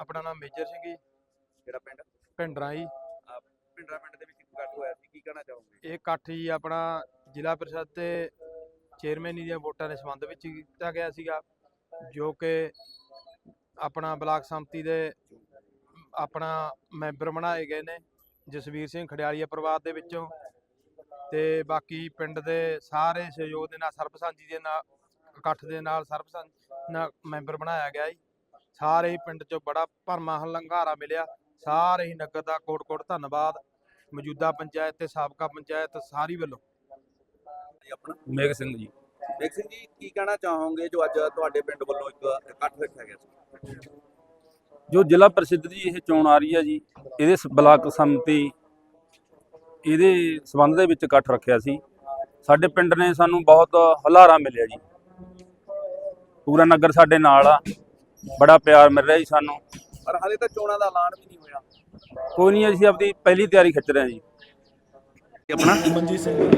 ਆਪਣਾ ਨਾਮ ਮੇਜਰ ਸਿੰਘ ਜੀ। ਜਿਹੜਾ ਪਿੰਡ? ਭਿੰਡਰਾਂ ਜੀ। ਪਿੰਡਰਾ ਪਿੰਡ ਦੇ ਵਿੱਚ ਇਕੱਠ ਹੋਇਆ ਸੀ? ਕੀ ਕਹਿਣਾ ਚਾਹੋਗੇ? ਇਹ ਇਕੱਠ ਜੀ ਆਪਣਾ ਜ਼ਿਲ੍ਹਾ ਪ੍ਰੀਸ਼ਦ ਤੇ ਚੇਅਰਮੈਨੀ ਦੀਆਂ ਵੋਟਾਂ ਦੇ ਸੰਬੰਧ ਵਿੱਚ ਕੀਤਾ ਗਿਆ ਸੀਗਾ ਜੋ ਕਿ ਆਪਣਾ ਬਲਾਕ ਸੰਮਤੀ ਦੇ ਆਪਣਾ ਮੈਂਬਰ ਬਣਾਏ ਗਏ ਨੇ ਜਸਵੀਰ ਸਿੰਘ ਖੜਿਆਲੀਆ ਪਰਿਵਾਰ ਦੇ ਵਿੱਚੋਂ ਤੇ ਬਾਕੀ ਪਿੰਡ ਦੇ ਸਾਰੇ ਸਹਿਯੋਗ ਦੇ ਨਾਲ ਸਰਬਸੰਮਤੀ ਦੇ ਨਾਲ ਇਕੱਠ ਦੇ ਨਾਲ ਸਰਬਸੰਮਤੀ ਨਾਲ ਮੈਂਬਰ ਬਣਾਇਆ ਗਿਆ ਜੀ। ਸਾਰੇ ਹੀ ਪਿੰਡ ਚੋਂ ਬੜਾ ਭਰਮਾ ਹਲੰਗਾਰਾ ਮਿਲਿਆ। ਸਾਰੇ ਹੀ ਨਗਰ ਦਾ ਕੋਟ-ਕੋਟ ਧੰਨਵਾਦ। ਮੌਜੂਦਾ ਪੰਚਾਇਤ ਤੇ ਸਾਬਕਾ ਪੰਚਾਇਤ ਸਾਰੀ ਵੱਲੋਂ। ਆਪਣਾ ਮੇਘ ਸਿੰਘ ਜੀ। ਦੇਖ ਸਿੰਘ ਜੀ ਕੀ ਕਹਿਣਾ ਚਾਹੋਗੇ ਜੋ ਅੱਜ ਤੁਹਾਡੇ ਪਿੰਡ ਵੱਲੋਂ ਇੱਕ ਇਕੱਠ ਰੱਖਿਆ ਗਿਆ ਸੀ? ਜੋ ਜ਼ਿਲ੍ਹਾ ਪ੍ਰਸਿੱਧ ਦੀ ਇਹ ਚੋਣ ਆ ਰਹੀ ਹੈ ਜੀ ਇਹਦੇ ਬਲਾਕ ਸੰਮਤੀ ਇਹਦੇ ਸਬੰਧ ਦੇ ਵਿੱਚ ਇਕੱਠ ਰੱਖਿਆ ਸੀ। ਸਾਡੇ ਪਿੰਡ ਨੇ ਸਾਨੂੰ ਬਹੁਤ ਹਲਾਰਾ ਮਿਲਿਆ ਜੀ। ਪੂਰਾ ਨਗਰ ਸਾਡੇ ਨਾਲ ਆ। ਬੜਾ ਪਿਆਰ ਮਿਲ ਰਿਹਾ ਜੀ ਸਾਨੂੰ। ਪਰ ਹਾਲੇ ਤਾਂ ਚੋਣਾਂ ਦਾ ਐਲਾਨ ਵੀ ਨਹੀਂ ਹੋਇਆ। ਕੋਈ ਨਹੀਂ ਅਸੀਂ ਆਪਣੀ ਪਹਿਲੀ ਤਿਆਰੀ ਖਿੱਚ ਰਹੇ ਹਾਂ ਜੀ। ਆਪਣਾ? ਮਨਜੀਤ ਸਿੰਘ।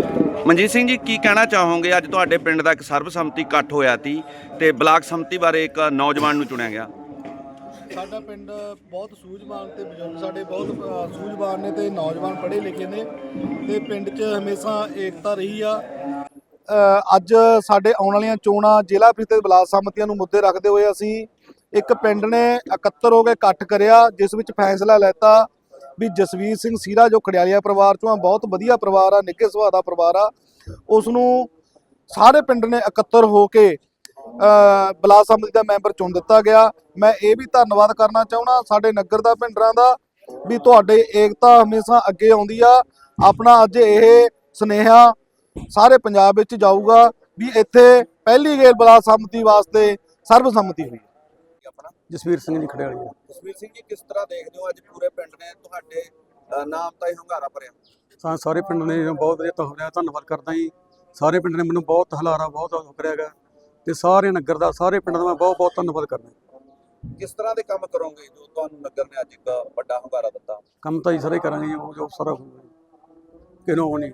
ਮਨਜੀਤ ਸਿੰਘ ਜੀ ਕੀ ਕਹਿਣਾ ਚਾਹੋਗੇ? ਅੱਜ ਤੁਹਾਡੇ ਪਿੰਡ ਦਾ ਇੱਕ ਸਰਬਸੰਮਤੀ ਇਕੱਠ ਹੋਇਆ ਸੀ ਤੇ ਬਲਾਕ ਸੰਮਤੀ ਬਾਰੇ ਇੱਕ ਨੌਜਵਾਨ ਨੂੰ ਚੁਣਿਆ ਗਿਆ। ਸਾਡਾ ਪਿੰਡ ਬਹੁਤ ਸੂਝਵਾਨ ਤੇ ਬਜ਼ੁਰਗ ਸਾਡੇ ਬਹੁਤ ਸੂਝਵਾਨ ਨੇ ਤੇ ਨੌਜਵਾਨ ਪੜ੍ਹੇ ਲਿਖੇ ਨੇ ਤੇ ਪਿੰਡ 'ਚ ਹਮੇਸ਼ਾ ਏਕਤਾ ਰਹੀ ਆ। ਅ, ਅੱਜ ਸਾਡੇ ਆਉਣ ਵਾਲੀਆਂ ਚੋਣਾਂ ਜ਼ਿਲ੍ਹਾ ਪ੍ਰੀਸ਼ਦ ਤੇ ਬਲਾਕ ਸੰਮਤੀਆਂ ਨੂੰ ਮੁੱਦੇ ਰੱਖਦੇ ਹੋਏ ਅਸੀਂ ਇੱਕ ਪਿੰਡ ਨੇ ਇਕੱਤਰ ਹੋ ਕੇ ਇਕੱਠ ਕਰਿਆ ਜਿਸ ਵਿੱਚ ਫੈਸਲਾ ਲੈਤਾ ਵੀ ਜਸਵੀਰ ਸਿੰਘ ਸੀਰਾ ਜੋ ਖੜਿਆਲੀਆ ਪਰਿਵਾਰ ਚੋਂ ਆ ਬਹੁਤ ਵਧੀਆ ਪਰਿਵਾਰ ਆ ਨਿੱਘੇ ਸੁਭਾਅ ਦਾ ਪਰਿਵਾਰ ਆ ਉਸ ਨੂੰ ਸਾਰੇ ਪਿੰਡ ਨੇ ਇਕੱਤਰ ਹੋ ਕੇ ਅ, ਬਲਾਕ ਸੰਮਤੀ ਦਾ ਮੈਂਬਰ ਚੁਣ ਦਿੱਤਾ ਗਿਆ। ਮੈਂ ਇਹ ਵੀ ਧੰਨਵਾਦ ਕਰਨਾ ਚਾਹੁੰਦਾ ਸਾਡੇ ਨਗਰ ਦਾ ਭਿੰਡਰਾਂ ਦਾ ਵੀ ਤੁਹਾਡੇ ਏਕਤਾ ਹਮੇਸ਼ਾ ਅੱਗੇ ਆਉਂਦੀ ਆ। ਆਪਣਾ ਅੱਜ ਇਹ ਸੁਨੇਹਾ ਸਾਰੇ ਪੰਜਾਬ ਵਿੱਚ ਜਾਊਗਾ ਵੀ ਇੱਥੇ ਪਹਿਲੀ ਗੇਰ ਬਲਾਕ ਸੰਮਤੀ ਵਾਸਤੇ ਸਰਬਸੰਮਤੀ ਹੋਈ। ਆਪਣਾ? ਜਸਵੀਰ ਸਿੰਘ ਜੀ ਖੜਿਆਲੀ ਜਸਵੀਰ ਸਿੰਘ ਜੀ ਕਿਸ ਤਰ੍ਹਾਂ ਦੇਖਦੇ ਹੋ ਅੱਜ ਪੂਰੇ ਪਿੰਡ ਨੇ ਤੁਹਾਡੇ ਅ, ਨਾਮ ਤਾਂ ਇਹ ਹੰਗਾਰਾ ਭਰਿਆ? ਸਾ ਸਾਰੇ ਪਿੰਡ ਨੇ ਬਹੁਤ ਵਧੀਆ ਰਿਹਾ ਧੰਨਵਾਦ ਕਰਦਾ ਜੀ। ਸਾਰੇ ਪਿੰਡ ਨੇ ਮੈਨੂੰ ਬਹੁਤ ਹਲਾਰਾ ਬਹੁਤ ਉਹ ਕਰਿਆਗਾ ਤੇ ਸਾਰੇ ਨਗਰ ਦਾ ਸਾਰੇ ਪਿੰਡ ਦਾ ਮੈਂ ਬਹੁਤ ਬਹੁਤ ਧੰਨਵਾਦ ਕਰਦਾ। ਕਿਸ ਤਰ੍ਹਾਂ ਦੇ ਕੰਮ ਕਰੋਗੇ ਜੋ ਤੁਹਾਨੂੰ ਨਗਰ ਨੇ ਅੱਜ ਇੱਕ ਵੱਡਾ ਹੰਗਾਰਾ ਦਿੱਤਾ? ਕੰਮ ਤਾਂ ਹੀ ਸਾਰੇ ਕਰਾਂਗੇ ਜੀ, ਉਹ ਜੋ ਸਾਰਾ ਕਿਨੋਂ ਨਹੀਂ।